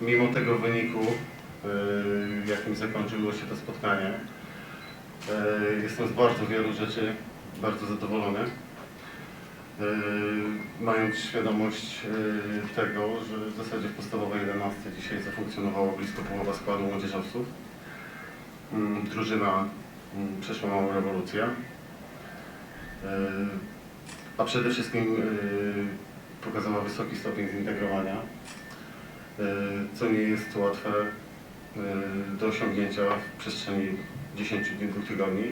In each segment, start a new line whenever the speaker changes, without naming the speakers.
mimo tego wyniku, y, jakim zakończyło się to spotkanie, y, jestem z bardzo wielu rzeczy bardzo zadowolony. Y, Mając świadomość tego, że w zasadzie w podstawowej 11 dzisiaj zafunkcjonowało blisko połowa składu młodzieżowców. Mm, Drużyna mm, przeszła małą rewolucję. A przede wszystkim pokazała wysoki stopień zintegrowania, co nie jest łatwe y, do osiągnięcia w przestrzeni 10 dni, dwóch tygodni.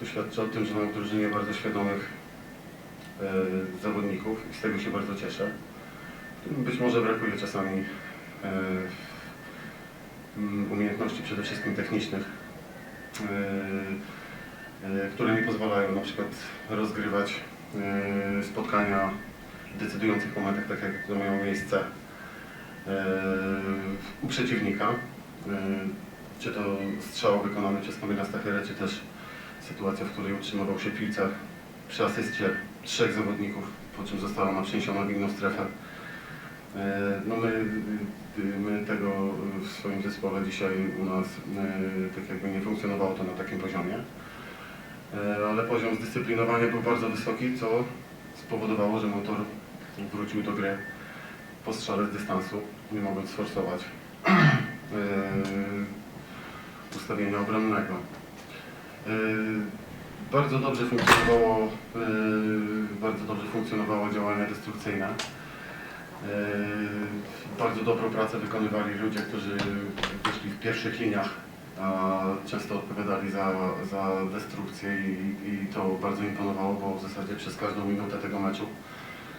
To świadczy o tym, że mam w drużynie bardzo świadomych y, zawodników i z tego się bardzo cieszę. Być może brakuje czasami y, umiejętności przede wszystkim technicznych, które nie pozwalają na przykład rozgrywać spotkania w decydujących momentach, tak jak to miało miejsce u przeciwnika. Y, Czy to strzał wykonany przez Kamila Stachera, czy też sytuacja, w której utrzymywał się piłce przy asyście trzech zawodników, po czym została ona przeniesiona w inną strefę. E, No my, my tego w swoim zespole dzisiaj u nas tak jakby nie funkcjonowało to na takim poziomie. Ale poziom zdyscyplinowania był bardzo wysoki, co spowodowało, że motor wrócił do gry po dystansu, nie mogąc sforsować e, ustawienia obronnego. E, Bardzo dobrze funkcjonowało, e, bardzo dobrze funkcjonowało działanie destrukcyjne. E, Bardzo dobrą pracę wykonywali ludzie, którzy wyszli w pierwszych liniach, a często odpowiadali za, za destrukcję i, i to bardzo imponowało, bo w zasadzie przez każdą minutę tego meczu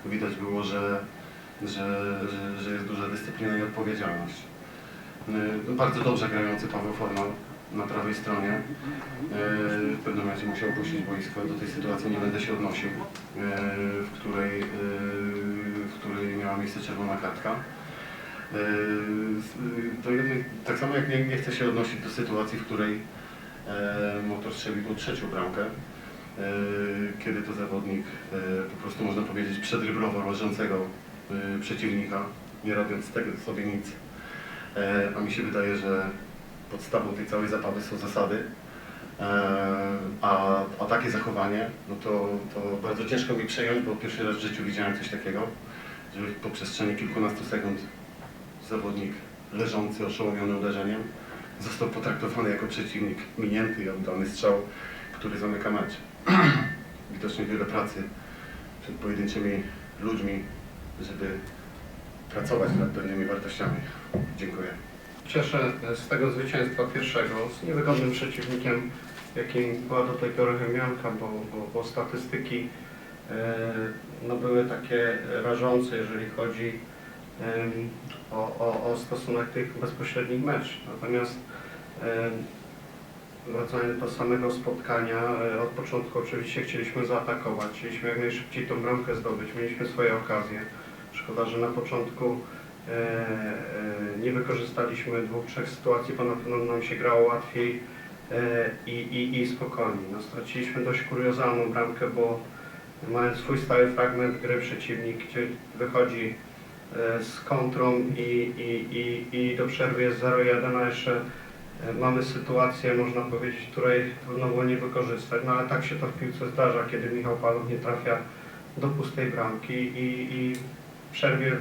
widać było, że, że, że, że jest duża dyscyplina i odpowiedzialność. E, Bardzo dobrze grający Paweł Formal na prawej stronie. W pewnym momencie musiał opuścić boisko. Do tej sytuacji nie będę się odnosił, e, w której, w której miała miejsce czerwona kartka. To tak samo jak nie, nie chcę się odnosić do sytuacji, w której e, motor strzelił trzecią bramkę, e, kiedy to zawodnik e, po prostu można powiedzieć przedryblował leżącego przeciwnika, nie robiąc z tego sobie nic. E, A mi się wydaje, że podstawą tej całej zabawy są zasady, e, a, a takie zachowanie, no to, to bardzo ciężko mi przejąć, bo pierwszy raz w życiu widziałem coś takiego, że po przestrzeni kilkunastu sekund zawodnik leżący, oszołomiony uderzeniem został potraktowany jako przeciwnik minięty i oddany strzał, który zamyka mecz. Widocznie wiele pracy przed pojedynczymi ludźmi, żeby pracować nad pewnymi wartościami. Dziękuję.
Cieszę z tego zwycięstwa pierwszego, z niewygodnym przeciwnikiem, jakim była do tej pory Chemianka, bo, bo, bo statystyki e, no, były takie rażące, jeżeli chodzi em, o, o, o stosunek tych bezpośrednich mecz. Natomiast em, wracając do samego spotkania, e, od początku oczywiście chcieliśmy zaatakować, chcieliśmy jak najszybciej tą bramkę zdobyć, mieliśmy swoje okazje. Szkoda, że na początku e, e, nie wykorzystaliśmy dwóch, trzech sytuacji, bo na pewno nam się grało łatwiej e, i, i, i spokojniej. No, straciliśmy dość kuriozalną bramkę, bo mając swój stały fragment gry przeciwnik, wychodzi z kontrą i, i, i, i do przerwy jest 0-1, a jeszcze mamy sytuację, można powiedzieć, której trudno było nie wykorzystać, no ale tak się to w piłce zdarza, kiedy Michał Paluch nie trafia do pustej bramki i, i przerwie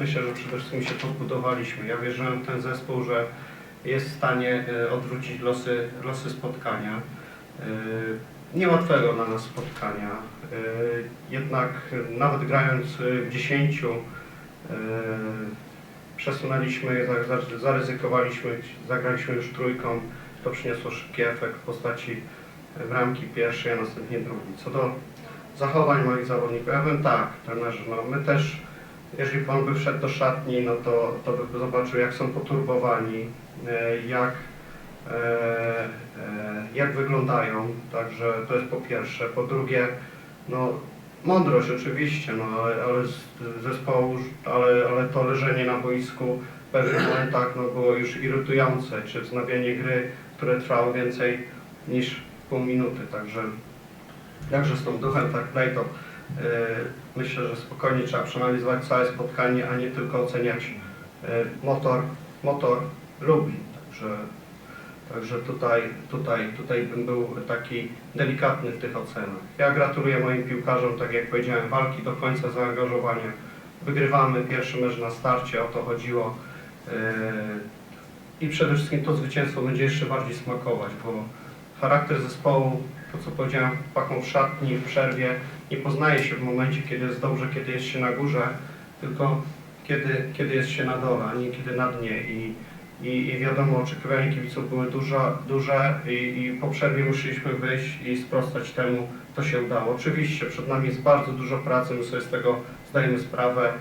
myślę, że przede wszystkim się podbudowaliśmy. Ja wierzyłem w ten zespół, że jest w stanie e, odwrócić losy, losy spotkania. E, Niełatwego dla nas spotkania. E, Jednak nawet grając w 10 e, przesunęliśmy, za- za- zaryzykowaliśmy, zagraliśmy już trójką. To przyniosło szybki efekt w postaci bramki pierwszej, a następnie drugiej. Co do zachowań moich zawodników, ja bym tak, trenerze, no my też jeżeli Pan by wszedł do szatni, no to, to by zobaczył, jak są poturbowani, e, jak, e, e, jak wyglądają. Także to jest po pierwsze. Po drugie, no, mądrość oczywiście, no, ale, ale zespołu, ale, ale to leżenie na boisku w pewnych momentach no, było już irytujące, czy wznawianie gry, które trwało więcej niż pół minuty. Także jakże z tą duchem, tak dalej to myślę, że spokojnie trzeba przeanalizować całe spotkanie, a nie tylko oceniać e, motor, motor lubi. Także, także tutaj, tutaj, tutaj bym był taki delikatny w tych ocenach. Ja gratuluję moim piłkarzom, tak jak powiedziałem, walki do końca zaangażowania. Wygrywamy pierwszy mecz na starcie, o to chodziło. E, I przede wszystkim to zwycięstwo będzie jeszcze bardziej smakować, bo charakter zespołu, to co powiedziałem chłopakom w szatni, w przerwie, nie poznaje się w momencie, kiedy jest dobrze, kiedy jest się na górze, tylko kiedy, kiedy jest się na dole, a nie kiedy na dnie. I, i, i wiadomo, oczekiwania kibiców były duże, duże i, i po przerwie musieliśmy wyjść i sprostać temu, to się udało. Oczywiście przed nami jest bardzo dużo pracy, my sobie z tego zdajemy sprawę.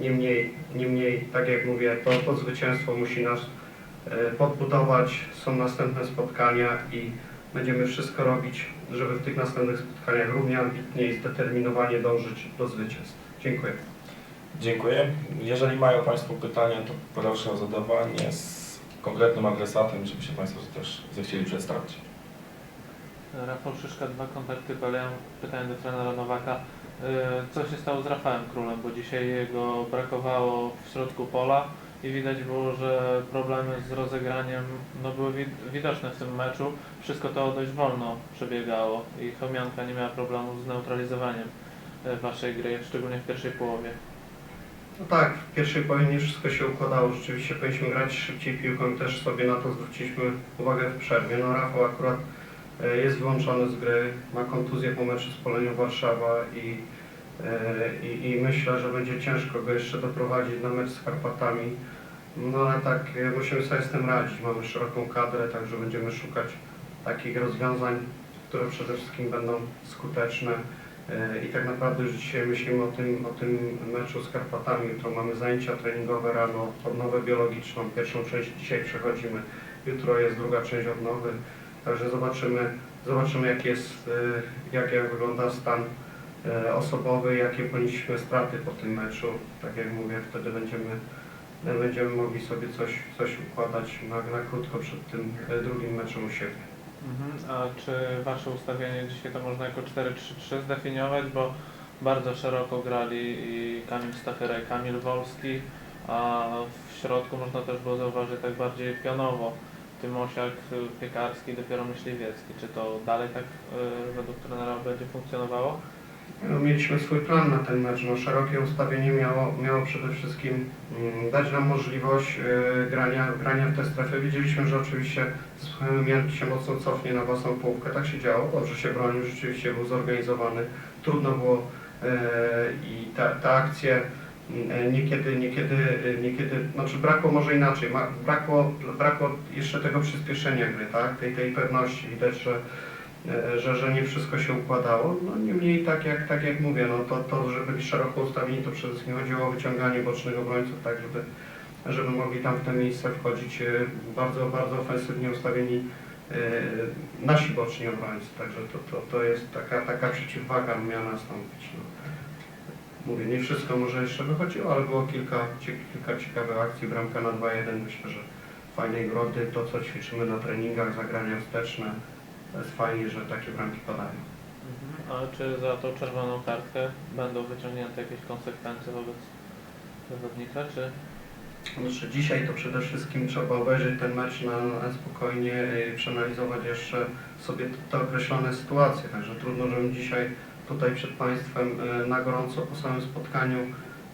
Niemniej, niemniej tak jak mówię, to, to zwycięstwo musi nas e, podbudować. Są następne spotkania i będziemy wszystko robić, żeby w tych następnych spotkaniach równie ambitnie i zdeterminowanie dążyć do zwycięstw. Dziękuję.
Dziękuję. Jeżeli mają Państwo pytania, to proszę o zadawanie z konkretnym adresatem, żeby się Państwo też zechcieli przedstawić.
Rafał Szyszka, dwa kontakty, kolejne pytanie do trenera Nowaka. E, Co się stało z Rafałem Królem, bo dzisiaj jego brakowało w środku pola i widać było, że problemy z rozegraniem no, były wi- widoczne w tym meczu. Wszystko to dość wolno przebiegało i Chomianka nie miała problemu z neutralizowaniem e, waszej gry, szczególnie w pierwszej połowie.
No tak, w pierwszej połowie nie wszystko się układało. Rzeczywiście powinniśmy grać szybciej piłką i też sobie na to zwróciliśmy uwagę w przerwie. No Rafał akurat e, jest wyłączony z gry, ma kontuzję po meczu z Polonią Warszawa i, i, i myślę, że będzie ciężko go jeszcze doprowadzić na mecz z Karpatami. No ale tak, e, musimy sobie z tym radzić. Mamy szeroką kadrę, także będziemy szukać takich rozwiązań, które przede wszystkim będą skuteczne. E, I tak naprawdę już dzisiaj myślimy o tym, o tym meczu z Karpatami. Jutro mamy zajęcia treningowe rano, odnowę biologiczną. Pierwszą część dzisiaj przechodzimy. Jutro jest druga część odnowy. Także zobaczymy, zobaczymy jak jest, e, jak, jak wygląda stan e, osobowy, jakie ponieśliśmy straty po tym meczu. Tak jak mówię, wtedy będziemy, e, będziemy mogli sobie coś, coś układać na, na krótko przed tym e, drugim meczem u siebie.
Mhm. A czy wasze ustawienie dzisiaj to można jako 4-3-3 zdefiniować, bo bardzo szeroko grali i Kamil Stachera i Kamil Wolski, a w środku można też było zauważyć tak bardziej pionowo Tymosiak, y, Piekarski, dopiero Myśliwiecki. Czy to dalej tak y, według trenera będzie funkcjonowało?
No, mieliśmy swój plan na ten mecz. No, szerokie ustawienie miało, miało przede wszystkim mm, dać nam możliwość e, grania, grania w tę strefę. Wiedzieliśmy, że oczywiście Mianki się mocno cofnie na własną połówkę. Tak się działo. Dobrze się bronił, rzeczywiście był zorganizowany. Trudno było e, i ta, ta akcja mm, niekiedy, niekiedy, e, niekiedy, znaczy brakło może inaczej, brakło, brakło jeszcze tego przyspieszenia gry, tak? tej, tej pewności. Widać, że e, że, że nie wszystko się układało. No niemniej tak jak, tak jak mówię, no to, to żeby być szeroko ustawieni, to przede wszystkim chodziło o wyciąganie bocznych obrońców, tak żeby, żeby mogli tam w te miejsce wchodzić e, bardzo, bardzo ofensywnie ustawieni e, nasi boczni obrońcy. Także to, to, to jest taka, taka przeciwwaga miała nastąpić. No. Mówię, nie wszystko może jeszcze wychodziło, ale było kilka, kilka ciekawych akcji, bramka na 2-1, myślę, że fajnej grody, to co ćwiczymy na treningach, zagrania wsteczne, to jest fajnie, że takie bramki padają.
Mhm. A czy za tą czerwoną kartkę będą wyciągnięte jakieś konsekwencje wobec zawodnika, czy
Znaczy dzisiaj to przede wszystkim trzeba obejrzeć ten mecz na, na spokojnie i przeanalizować jeszcze sobie te określone sytuacje. Także trudno, żebym dzisiaj tutaj przed Państwem e, na gorąco po samym spotkaniu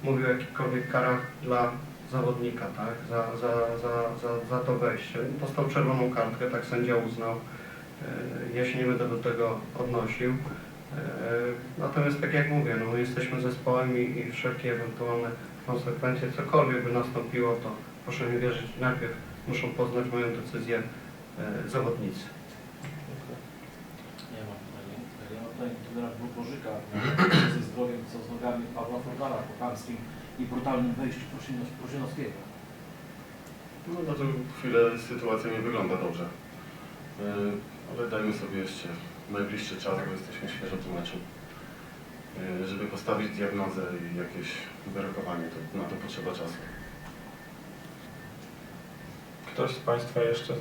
mówił o jakichkolwiek karach dla zawodnika, tak? Za, za, za, za, za to wejście. Dostał czerwoną kartkę, tak sędzia uznał. E, Ja się nie będę do tego odnosił. E, Natomiast tak jak mówię, no my jesteśmy zespołem i, i wszelkie ewentualne konsekwencje, cokolwiek by nastąpiło, to proszę mi wierzyć, najpierw muszą poznać moją decyzję e, zawodnicy.
Ja mam pytanie. Ja mam pytanie do trenera ze zdrowiem, co z nogami Pawła Forgara po chamskim i brutalnym wejściu Prosinowskiego.
No na tę chwilę sytuacja nie wygląda dobrze. Ale dajmy sobie jeszcze najbliższy czas, bo jesteśmy świeżo po meczu. Yy, Żeby postawić diagnozę i jakieś wyrokowanie, to na to potrzeba czasu.
Ktoś z Państwa jeszcze